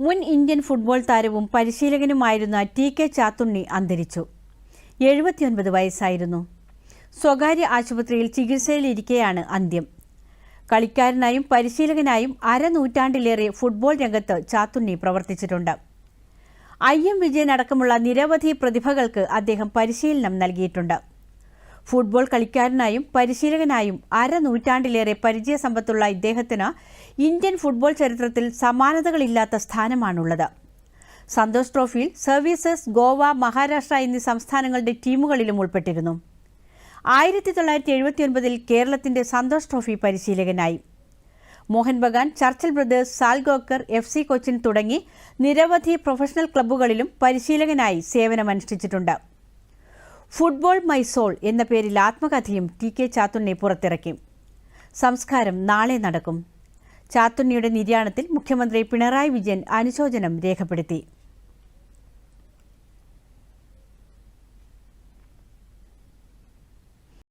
മുൻ Indian football താരവും പരിശീലകനുമായിരുന്ന T K Chathunni അന്തരിച്ചു. എഴുപത്തിയൊൻപത് വയസ്സായിരുന്നു. സ്വകാര്യ ആശുപത്രിയിൽ ചികിത്സയിലിരിക്കെയാണ് അന്ത്യം. കളിക്കാരനായും പരിശീലകനായും അരനൂറ്റാണ്ടിലേറെ ഫുട്ബോൾ രംഗത്ത് ചാത്തുണ്ണി പ്രവർത്തിച്ചിട്ടുണ്ട്. ഐ എം വിജയൻ അടക്കമുള്ള നിരവധി പ്രതിഭകൾക്ക് അദ്ദേഹം പരിശീലനം നൽകിയിട്ടുണ്ട്. ഫുട്ബോൾ കളിക്കാരനായും പരിശീലകനായും അരനൂറ്റാണ്ടിലേറെ പരിചയസമ്പത്തുള്ള ഇദ്ദേഹത്തിന് ഇന്ത്യൻ ഫുട്ബോൾ ചരിത്രത്തിൽ സമാനതകളില്ലാത്ത സ്ഥാനമാണുള്ളത്. സന്തോഷ് ട്രോഫിയിൽ സർവീസസ് ഗോവ മഹാരാഷ്ട്ര എന്നീ സംസ്ഥാനങ്ങളുടെ ടീമുകളിലും ഉൾപ്പെട്ടിരുന്നു. ആയിരത്തി തൊള്ളായിരത്തി എഴുപത്തിയൊൻപതിൽ കേരളത്തിന്റെ സന്തോഷ് ട്രോഫി പരിശീലകനായി. Mohun Bagan Churchill Brothers Salgaocar F C Cochin തുടങ്ങി നിരവധി പ്രൊഫഷണൽ ക്ലബ്ബുകളിലും പരിശീലകനായി സേവനമനുഷ്ഠിച്ചിട്ടുണ്ട്. ഫുട്ബോൾ മൈ സോൾ എന്ന പേരിൽ ആത്മകഥയും ടി കെ ചാത്തുണ്ണി പുറത്തിറക്കി. സംസ്കാരം നാളെ നടക്കും. ചാത്തുണ്ണിയുടെ നിര്യാണത്തിൽ മുഖ്യമന്ത്രി പിണറായി വിജയൻ അനുശോചനം രേഖപ്പെടുത്തി.